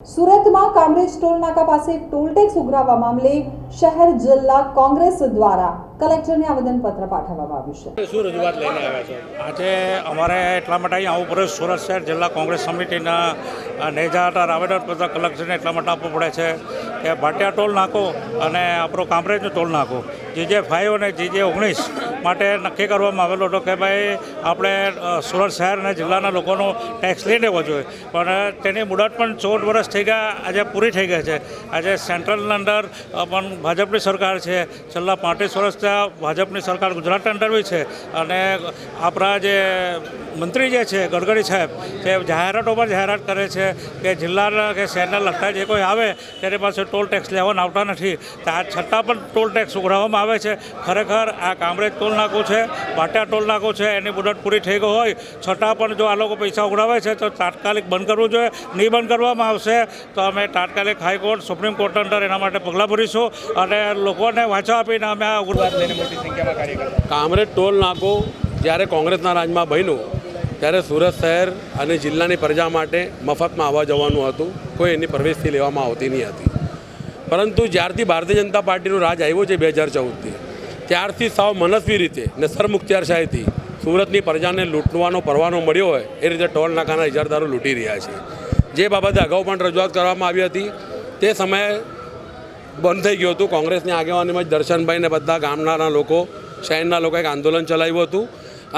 સુરતમાં કામરેજ ટોલ નાકા પાસે ટોલટેક્સ ઉઘરાવવા મામલે શહેર જિલ્લા કોંગ્રેસ દ્વારા કલેક્ટરને આવેદનપત્ર પાઠવવામાં આવ્યું છે. શું રજૂઆત લઈને આવ્યા છો? આજે અમારે એટલા માટે અહીં આવું પડે સુરત શહેર જિલ્લા કોંગ્રેસ સમિતિના નેજાટાર નેજા આવેદનપત્ર કલેક્ટરને એટલા માટે આપવું પડે છે કે ભાટિયા ટોલ નાખો અને આપણો કામરેજનો ટોલ નાખો. જે જે ફાઇવ અને જે જે ઓગણીસ માટે નક્કી કરવામાં આવેલો હતો કે ભાઈ આપણે સુરત શહેર અને જિલ્લાના લોકોનો ટેક્સ લઈ લેવો જોઈએ. પણ તેની મુદત પણ ચૌદ વર્ષ થઈ ગયા આજે પૂરી થઈ ગઈ છે. આજે સેન્ટ્રલની અંદર પણ ભાજપની સરકાર છે. છેલ્લા પાંત્રીસ વર્ષથી ભાજપની સરકાર ગુજરાતની અંદર છે. અને આપણા જે મંત્રી જે છે ગડકરી સાહેબ, તે જાહેરાતો પર જાહેરાત કરે છે કે જિલ્લાના કે શહેરના લગતા જે કોઈ આવે, તેની પાસે ટોલ ટેક્સ લેવાના આવતા નથી. છતાં પણ ટોલ ટેક્સ ઉઘરાવવામાં આવે છે. ખરેખર આ કામરેજ ટોલ નાકું છે, પાટિયા ટોલ નાકું છે, એની મુદત પૂરી થઈ ગઈ હોય. છતાં પણ જો આ લોકો પૈસા ઉઘરાવે છે, તો તાત્કાલિક બંધ કરવું જોઈએ. નહીં બંધ કરવામાં આવશે, તો અમે તાત્કાલિક હાઈકોર્ટ, સુપ્રીમ કોર્ટ અંદર એના માટે પગલાં ભરીશું. અને લોકોને વાંચો આપીને અમે આ ઉગ્રવાદ લઈને મોટી સંખ્યામાં કાર્યકર્તા કામરેજ ટોલ નાકો જ્યારે કોંગ્રેસના રાજમાં બન્યું, ત્યારે સુરત શહેર અને જિલ્લાની પ્રજા માટે મફતમાં આવવા જવાનું હતું. કોઈ એની પ્રવેશથી લેવામાં આવતી નહીં હતી. પરંતુ જ્યારથી ભારતીય જનતા પાર્ટીનું રાજ આવ્યું છે બે હજાર ચૌદથી, ત્યારથી સાવ મનસ્વી રીતે ને સરમુખત્યારશાહીથી સુરતની પ્રજાને લૂંટવાનો પરવાનો મળ્યો હોય, એ રીતે ટોલ નાકાના ઇજારદારો લૂંટી રહ્યા છે. જે બાબતે અગાઉ પણ રજૂઆત કરવામાં આવી હતી. તે સમયે બંધ થઈ ગયું હતું. કોંગ્રેસની આગેવાનીમાં જ દર્શનભાઈને બધા ગામડાના લોકો, શહેરના લોકોએ એક આંદોલન ચલાવ્યું હતું.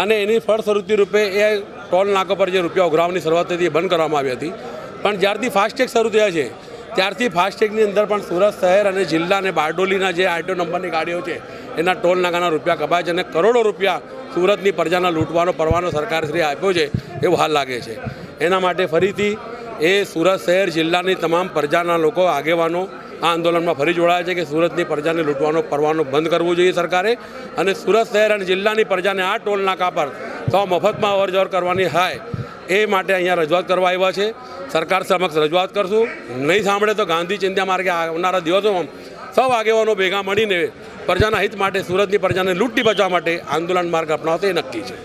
અને એની ફળસ્વરૂપી રૂપે એ ટોલ નાકા પર જે રૂપિયા ઉઘરાવવાની શરૂઆત હતી એ બંધ કરવામાં આવી હતી. પણ જ્યારથી ફાસ્ટેગ શરૂ થયા છે, ત્યારથી ફાસ્ટેગની અંદર પણ સુરત શહેર અને જિલ્લા અને બારડોલીના જે આરટીઓ નંબરની ગાડીઓ છે, એના ટોલ નાકાના રૂપિયા કપાય છે અને કરોડો રૂપિયા સુરતની પ્રજાના લૂંટવાનો, પરવાનો સરકારશ્રીએ આપ્યો છે એવું હાલ લાગે છે. એના માટે ફરીથી એ સુરત શહેર, જિલ્લાની તમામ પ્રજાના લોકો, આગેવાનો આ આંદોલનમાં ફરી જોડાયા છે કે સુરતની પ્રજાને લૂંટવાનો, પરવાનો બંધ કરવો જોઈએ સરકારે અને સુરત શહેર અને જિલ્લાની પ્રજાને આ ટોલ નાકા પર સૌ મફતમાં અવરજવર કરવાની હાય એ માટે અહીંયા રજૂઆત કરવા આવ્યા છે. સરકાર સમક્ષ રજૂઆત કરશું. નહીં સાંભળે તો ગાંધી ચિંતા માર્ગે આવનારા દિવસોમાં સૌ આગેવાનો ભેગા મળીને પ્રજાના હિત માટે, સુરતની પ્રજાને લૂંટી બચાવવા માટે આંદોલન માર્ગ અપનાવશે એ નક્કી છે.